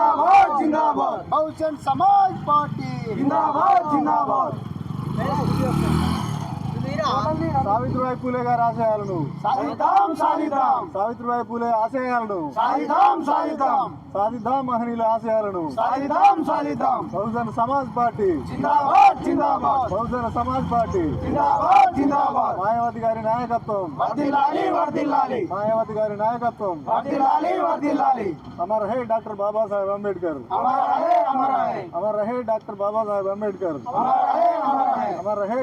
జిందాబాద్ జిందాబాద్ బహుజన్ సమాజ్ పార్టీ జిందాబాద్ జిందాబాద్ సావిత్రిబాయి పూలే గారి ఆశయాలను. సాధిద్దాం సాధిద్దాం సావిత్రిబాయి పూలే ఆశయాలను. సాధిద్దాం సాధిద్దాం సాధిద్దాం మహనీయుల ఆశయాలను. సాధిద్దాం సాధిద్దాం బహుజన సమాజ్ పార్టీ. జిందాబాద్ జిందాబాద్. బహుజన సమాజ్ పార్టీ. జిందాబాద్ జిందాబాద్. మాయావతి గారి నాయకత్వం. వర్దిల్లాలి వర్దిల్లాలి. మాయావతి గారి నాయకత్వం. వర్దిల్లాలి వర్దిల్లాలి. అమర్ హే డాక్టర్ బాబాసాహెబ్ అంబేద్కర్. అమర రహే అమర రహే అమర్ రహే డాక్టర్ బాబాసాహెబ్ అంబేద్కర్. అమర రహే అమర రహే అమర్ రహే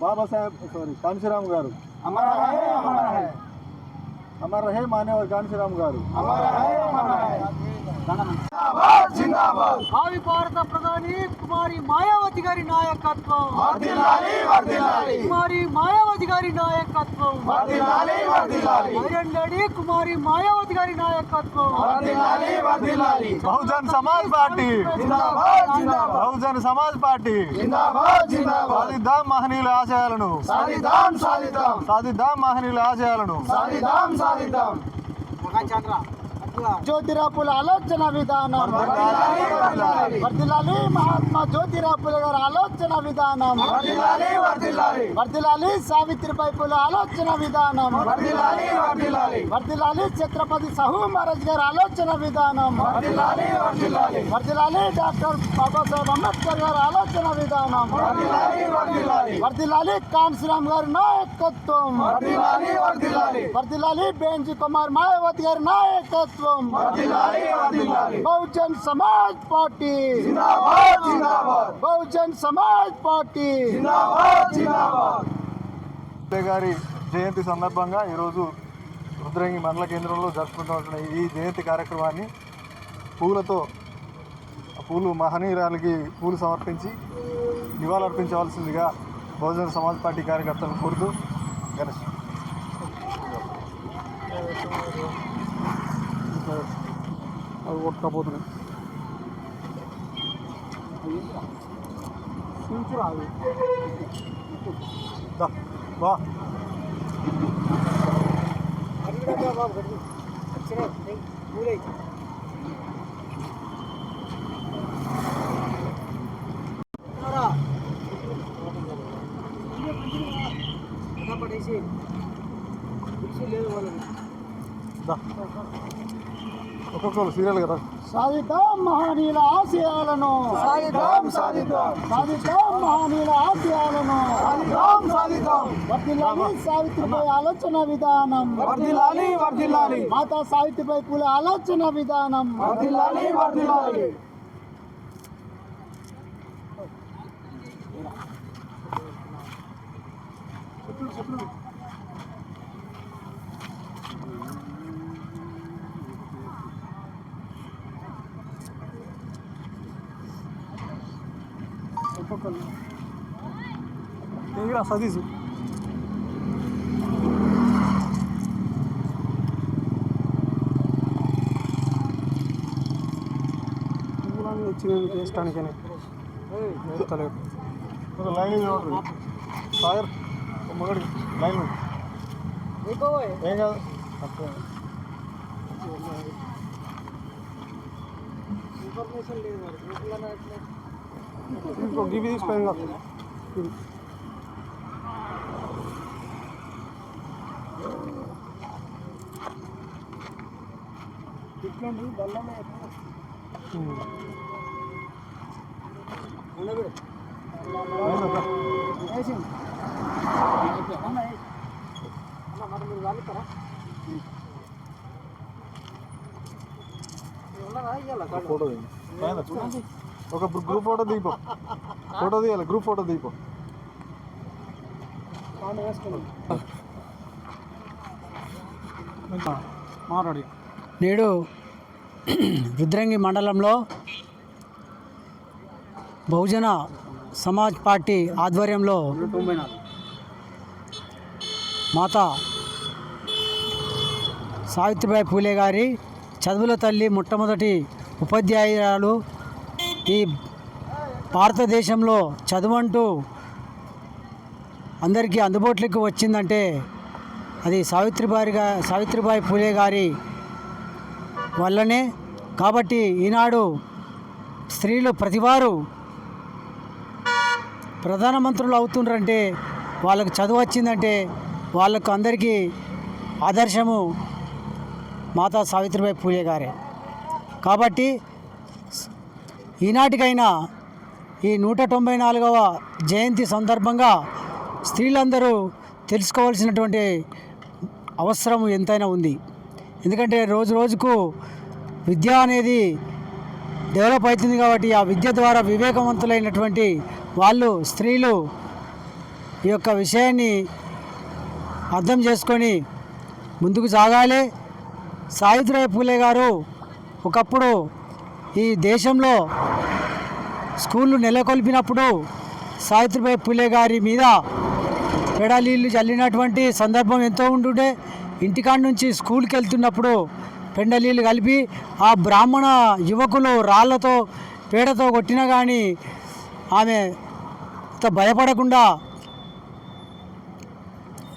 బాబాసాహెబ్ సారీ కాంశీరామ్ గారు అమర రహే అమర రహే అమర్ రహే మాన్యవర్ కాంశీరామ్ గారు అమర రహే అమర రహే జిందాబాద్ జిందాబాద్ భావి భారత ప్రధాని కుమారి మాయావతి గారి నాయకత్వం. కుమారి మాయావతి గారి నాయకత్వం. లేడీ కుమారి మాయావతి గారి నాయకత్వం. బహుజన్ సమాజ్ పార్టీ. జిందాబాద్ జిందాబాద్. బహుజన్ సమాజ్ పార్టీ. జిందాబాద్ జిందాబాద్. సాధిద్దాం మహనీయుల ఆశయాలను. సాధిద్దాం సాధిద్దాం. సాధిద్దాం మహనీయుల ఆశయాలను. సాధిద్దాం సాధిద్దాం. జ్యోతిరాపుల ఆలోచన విధానం వర్ధిల్లాలి, వర్ధిల్లాలి. వర్ధిల్లాలి మహాత్మా జ్యోతిరాపుల గారి ఆలోచన విధానం వర్దిల్లాలి వర్దిల్లాలి వర్ధిల్లాలి సావిత్రిబాయి పూల ఆలోచన విధానం వర్దిల్లాలి వర్దిల్లాలి వర్ధిల్లాలి ఛత్రపతి సహు మహారాజ్ గారి ఆలోచన విధానం వర్దిల్లాలి వర్దిల్లాలి వర్ధిల్లాలి డాక్టర్ బాబాసాహెబ్ అంబేద్కర్ గారి ఆలోచన విధానం వర్దిల్లాలి వర్దిల్లాలి వర్ధిల్లాలి కాన్సీరామ్ గారి నాయకత్వం వర్దిల్లాలి వర్దిల్లాలి వర్ధిల్లాలి బెంజి కుమార్ మాయావతి గారి నాయకత్వం బహుజన్ సమాజ్ పార్టీ. జిందాబాద్ జిందాబాద్. బహుజన్ సమాజ్ పార్టీ. జిందాబాద్ జిందాబాద్. అంబేద్కర్ గారి జయంతి సందర్భంగా ఈరోజు రుద్రంగి మండల కేంద్రంలో జరుపుకుంటున్న ఈ జయంతి కార్యక్రమాన్ని పూలతో పూలు మహనీయురాలకి పూలు సమర్పించి నివాళులర్పించవలసిందిగా బహుజన సమాజ్ పార్టీ కార్యకర్తలను కోరుతూ గణేష్ అవి కొట్టుకపోతున్నాయి దా, వా దా. ఒక్కొక్కరు సీరియల్ కదా? సాధిద్దాం మహనీయుల ఆశయాలను. సాధిద్దాం సాధిద్దాం. సాధిద్దాం మహనీయుల ఆశయాలను. సాధిద్దాం సాధిద్దాం. వర్ధిల్లాలి సావిత్రిబాయి ఆలోచన విధానం. వర్దిల్లాలి వర్దిల్లాలి మాతా సావిత్రిబాయి పూల ఆలోచన విధానం. వర్దిల్లాలి వర్దిల్లాలి ఏంటిరా సతీష్ వచ్చిన చేస్తానికనే లైన్ చూడండి సాగర్ మొగడి లైన్ ఏం కాదు ఇన్ఫర్మేషన్ లేదు మరి అట్లే. ఇంకో గివి తీసిపోయాం కాదు ఇట్లాంటి బల్లమే వేసింది అన్న మరి మీరు వాడుతారా ఫోటో ఒక గ్రూప్ ఫోటో దిగిపో. ఫోటో తీయాలి గ్రూప్ ఫోటో దిగిపో. మాట్లాడి. నేడు రుద్రంగి మండలంలో బహుజన సమాజ్ పార్టీ ఆధ్వర్యంలో మాతా సావిత్రిబాయి పూలే గారి చదువుల తల్లి మొట్టమొదటి ఉపాధ్యాయురాలు ఈ భారతదేశంలో చదువంటూ అందరికీ అందుబాటులోకి వచ్చిందంటే అది సావిత్రిబాయి సావిత్రిబాయి పూలే గారి వల్లనే. కాబట్టి ఈనాడు స్త్రీలు ప్రతివారు ప్రధానమంత్రులు అవుతుండ్రంటే వాళ్ళకు చదువు వచ్చిందంటే వాళ్ళకు అందరికీ ఆదర్శము మాతా సావిత్రిబాయి పూలే గారే. కాబట్టి ఈనాటికైనా ఈ నూట తొంభై నాలుగవ జయంతి సందర్భంగా స్త్రీలందరూ తెలుసుకోవాల్సినటువంటి అవసరం ఎంతైనా ఉంది. ఎందుకంటే రోజు రోజుకు విద్య అనేది డెవలప్ అవుతుంది కాబట్టి ఆ విద్య ద్వారా వివేకవంతులైనటువంటి వాళ్ళు స్త్రీలు ఈ యొక్క విషయాన్ని అర్థం చేసుకొని ముందుకు సాగాలి. సావిత్రాయ పూలే గారు ఒకప్పుడు ఈ దేశంలో స్కూళ్ళు నెలకొల్పినప్పుడు సావిత్రిబాయి పులే గారి మీద పెడలీళ్ళు చల్లినటువంటి సందర్భం ఎంతో ఉంటుండే ఇంటికాడ నుంచి స్కూల్కి వెళ్తున్నప్పుడు పెండలీళ్ళు కలిపి ఆ బ్రాహ్మణ యువకులు రాళ్ళతో పేడతో కొట్టినా కానీ ఆమె భయపడకుండా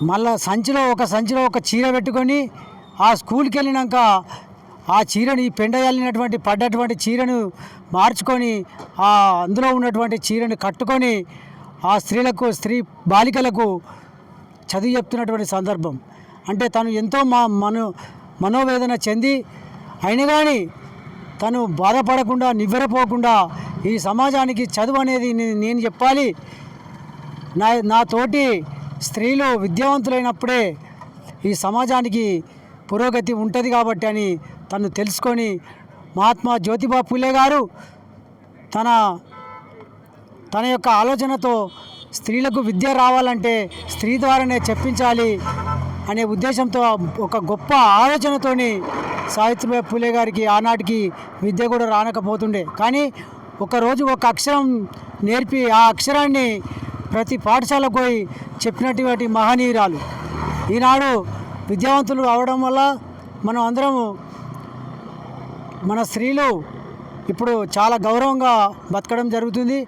మళ్ళా సంచిలో ఒక సంచిలో ఒక చీర పెట్టుకొని ఆ స్కూల్కి వెళ్ళినాక ఆ చీరను ఈ పడ్డటువంటి చీరను మార్చుకొని ఆ అందులో ఉన్నటువంటి చీరను కట్టుకొని ఆ స్త్రీలకు స్త్రీ బాలికలకు చదువు చెప్తున్నటువంటి సందర్భం. అంటే తను ఎంతో మా మనో మనోవేదన చెంది అయినా కానీ తను బాధపడకుండా నివ్వెరపోకుండా ఈ సమాజానికి చదువు అనేది నేను చెప్పాలి. నా నాతోటి స్త్రీలు విద్యావంతులైనప్పుడే ఈ సమాజానికి పురోగతి ఉంటుంది కాబట్టి అని తను తెలుసుకొని మహాత్మా జ్యోతిబా పూలే గారు తన తన యొక్క ఆలోచనతో స్త్రీలకు విద్య రావాలంటే స్త్రీ ద్వారానే చెప్పించాలి అనే ఉద్దేశంతో ఒక గొప్ప ఆలోచనతోని సావిత్రిబాయి పూలే గారికి ఆనాటికి విద్య కూడా రానకపోతుండే. కానీ ఒకరోజు ఒక అక్షరం నేర్పి ఆ అక్షరాన్ని ప్రతి పాఠశాలకు పోయి చెప్పినటువంటి మహనీయురాలు. ఈనాడు విద్యావంతులు అవడం వల్ల మనం అందరము మన స్త్రీలు ఇప్పుడు చాలా గౌరవంగా బతకడం జరుగుతుంది.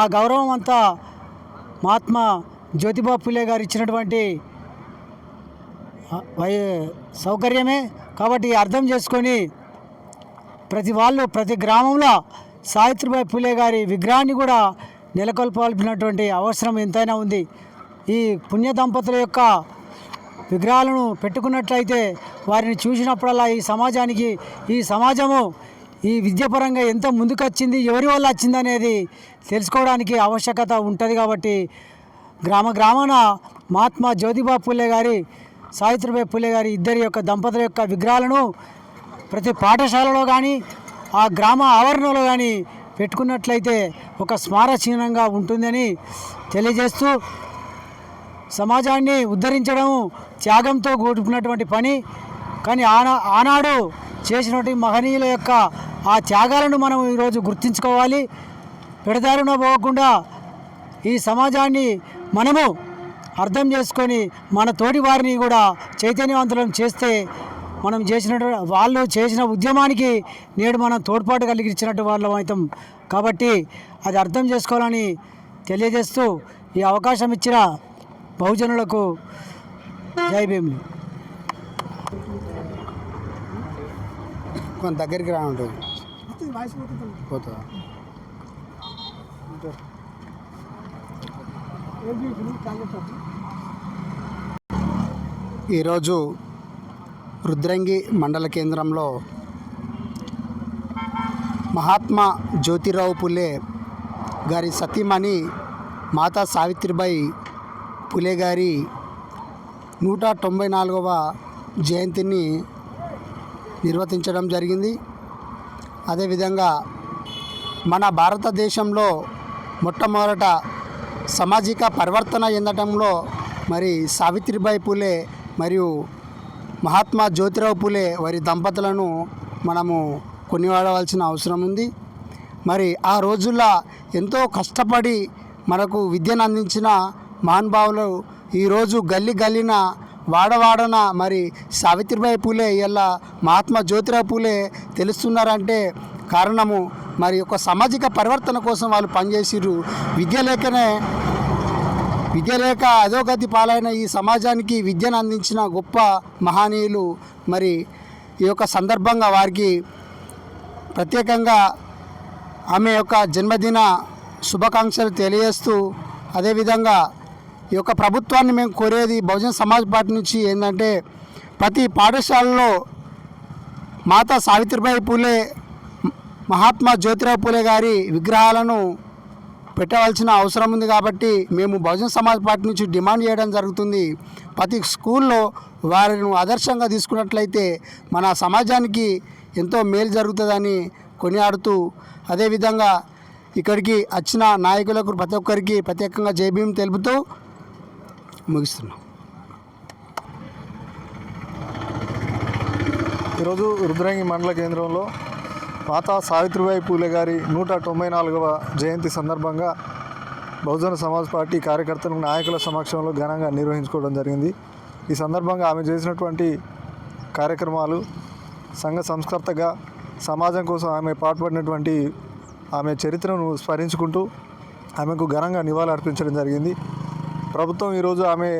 ఆ గౌరవం అంతా మహాత్మా జ్యోతిబా పులే గారు ఇచ్చినటువంటి వై సౌకర్యమే. కాబట్టి అర్థం చేసుకొని ప్రతి వాళ్ళు ప్రతి గ్రామంలో సావిత్రిబాయి పులే గారి విగ్రహాన్ని కూడా నెలకొల్పాల్సినటువంటి అవసరం ఎంతైనా ఉంది. ఈ పుణ్య దంపతుల యొక్క విగ్రహాలను పెట్టుకున్నట్లయితే వారిని చూసినప్పుడల్లా ఈ సమాజానికి ఈ సమాజము ఈ విద్యాపరంగా ఎంత ముందుకొచ్చింది ఎవరి వల్ల వచ్చింది అనేది తెలుసుకోవడానికి ఆవశ్యకత ఉంటుంది కాబట్టి గ్రామ గ్రామాన మహాత్మా జ్యోతిబా పూలే గారి సావిత్రిబాయి పూలే గారి ఇద్దరి యొక్క దంపతుల యొక్క విగ్రహాలను ప్రతి పాఠశాలలో కానీ ఆ గ్రామ ఆవరణలో కానీ పెట్టుకున్నట్లయితే ఒక స్మారచిహ్నంగా ఉంటుందని తెలియజేస్తూ సమాజాన్ని ఉద్ధరించడం త్యాగంతో కూడుకున్నటువంటి పని. కానీ ఆనా ఆనాడు చేసినటువంటి మహనీయుల యొక్క ఆ త్యాగాలను మనం ఈరోజు గుర్తించుకోవాలి. పెడదారిన పోకుండా ఈ సమాజాన్ని మనము అర్థం చేసుకొని మన తోటి వారిని కూడా చైతన్యవంతులను చేస్తే మనం చేసినటువంటి వాళ్ళు చేసిన ఉద్యమానికి నేడు మనం తోడ్పాటు కలిగించినట్టు వాళ్ళం అవుతాం. కాబట్టి అది అర్థం చేసుకోవాలని తెలియజేస్తూ ఈ అవకాశం ఇచ్చిన బహుజనులకు జై భీములు కొంత దగ్గరికి రా ఉంటుంది పోతుందా ఈరోజు రుద్రంగి మండల కేంద్రంలో మహాత్మా జ్యోతిరావు పులే గారి సతీమణి మాతా సావిత్రిబాయి పులే గారి నూట తొంభై నాలుగవ జయంతిని నిర్వర్తించడం జరిగింది. అదేవిధంగా మన భారతదేశంలో మొట్టమొదట సామాజిక పరివర్తన చెందటంలో మరి సావిత్రిబాయి పూలే మరియు మహాత్మా జ్యోతిరావు పూలే వారి దంపతులను మనము కొనివాడవలసిన అవసరం ఉంది. మరి ఆ రోజుల్లో ఎంతో కష్టపడి మనకు విద్యను అందించిన మహానుభావులు ఈరోజు గల్లి గల్లిన వాడవాడన మరి సావిత్రిబాయి పూలే ఇలా మహాత్మా జ్యోతిరావు పూలే తెలుస్తున్నారంటే కారణము. మరి ఒక సామాజిక పరివర్తన కోసం వాళ్ళు పనిచేసిర్రు. విద్య లేకనే విద్య లేక అధోగతి పాలైన ఈ సమాజానికి విద్యను అందించిన గొప్ప మహనీయులు. మరి ఈ యొక్క సందర్భంగా వారికి ప్రత్యేకంగా ఆమె యొక్క జన్మదిన శుభాకాంక్షలు తెలియజేస్తూ అదేవిధంగా ఈ యొక్క ప్రభుత్వాన్ని మేము కోరేది బహుజన సమాజ్ పార్టీ నుంచి ఏంటంటే ప్రతి పాఠశాలలో మాతా సావిత్రిబాయి పూలే మహాత్మా జ్యోతిరావు పూలే గారి విగ్రహాలను పెట్టవలసిన అవసరం ఉంది కాబట్టి మేము బహుజన సమాజ్ పార్టీ నుంచి డిమాండ్ చేయడం జరుగుతుంది. ప్రతి స్కూల్లో వారిని ఆదర్శంగా తీసుకున్నట్లయితే మన సమాజానికి ఎంతో మేలు జరుగుతుందని కొనియాడుతూ అదేవిధంగా ఇక్కడికి వచ్చిన నాయకులకు ప్రతి ఒక్కరికి ప్రత్యేకంగా జైభీం తెలుపుతూ ముగిస్తున్నాం. ఈరోజు రుద్రంగి మండల కేంద్రంలో మాతా సావిత్రిబాయి పూలే గారి నూట తొంభై నాలుగవ జయంతి సందర్భంగా బహుజన సమాజ్ పార్టీ కార్యకర్తలు నాయకుల సమక్షంలో ఘనంగా నిర్వహించుకోవడం జరిగింది. ఈ సందర్భంగా ఆమె చేసినటువంటి కార్యక్రమాలు సంఘ సంస్కర్తగా సమాజం కోసం ఆమె పాటుపడినటువంటి ఆమె చరిత్రను స్మరించుకుంటూ ఆమెకు ఘనంగా నివాళులు అర్పించడం జరిగింది. ప్రభుత్వం ఈరోజు ఆమె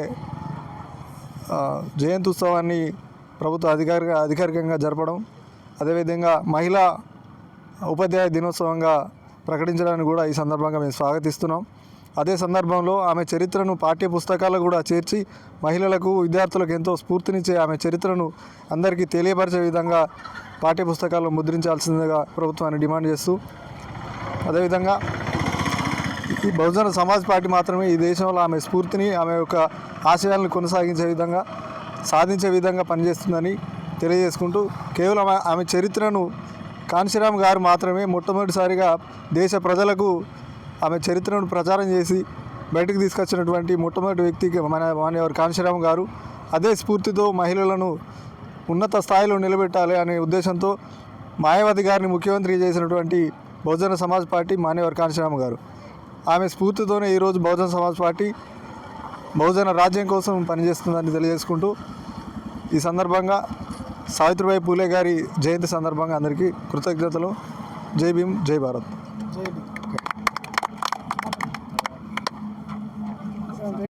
జయంతి ఉత్సవాన్ని ప్రభుత్వ అధికారిక అధికారికంగా జరపడం అదేవిధంగా మహిళా ఉపాధ్యాయ దినోత్సవంగా ప్రకటించడానికి కూడా ఈ సందర్భంగా మేము స్వాగతిస్తున్నాం. అదే సందర్భంలో ఆమె చరిత్రను పాఠ్య పుస్తకాలు కూడా చేర్చి మహిళలకు విద్యార్థులకు ఎంతో స్ఫూర్తినిచ్చే ఆమె చరిత్రను అందరికీ తెలియపరిచే విధంగా పాఠ్య పుస్తకాల్లో ముద్రించాల్సిందిగా ప్రభుత్వాన్ని డిమాండ్ చేస్తూ అదేవిధంగా ఈ బహుజన సమాజ్ పార్టీ మాత్రమే ఈ దేశంలో ఆమె స్ఫూర్తిని ఆమె యొక్క ఆశయాలను కొనసాగించే విధంగా సాధించే విధంగా పనిచేస్తుందని తెలియజేసుకుంటూ కేవలం ఆమె చరిత్రను కాంశీరామ్ గారు మాత్రమే మొట్టమొదటిసారిగా దేశ ప్రజలకు ఆమె చరిత్రను ప్రచారం చేసి బయటకు తీసుకొచ్చినటువంటి మొట్టమొదటి వ్యక్తికి మన మానేవారు కాంశీరామ్ గారు. అదే స్ఫూర్తితో మహిళలను ఉన్నత స్థాయిలో నిలబెట్టాలి అనే ఉద్దేశంతో మాయావతి గారిని ముఖ్యమంత్రి చేసినటువంటి బహుజన సమాజ్ పార్టీ మాన్యవర్ కాంశీరామ్ గారు. ఆమె స్ఫూర్తితోనే ఈరోజు బహుజన సమాజ్ పార్టీ బహుజన రాజ్యం కోసం పనిచేస్తుందని తెలియజేసుకుంటూ ఈ సందర్భంగా సావిత్రిబాయి పూలే గారి జయంతి సందర్భంగా అందరికీ కృతజ్ఞతలు. జై భీమ్ జై భారత్.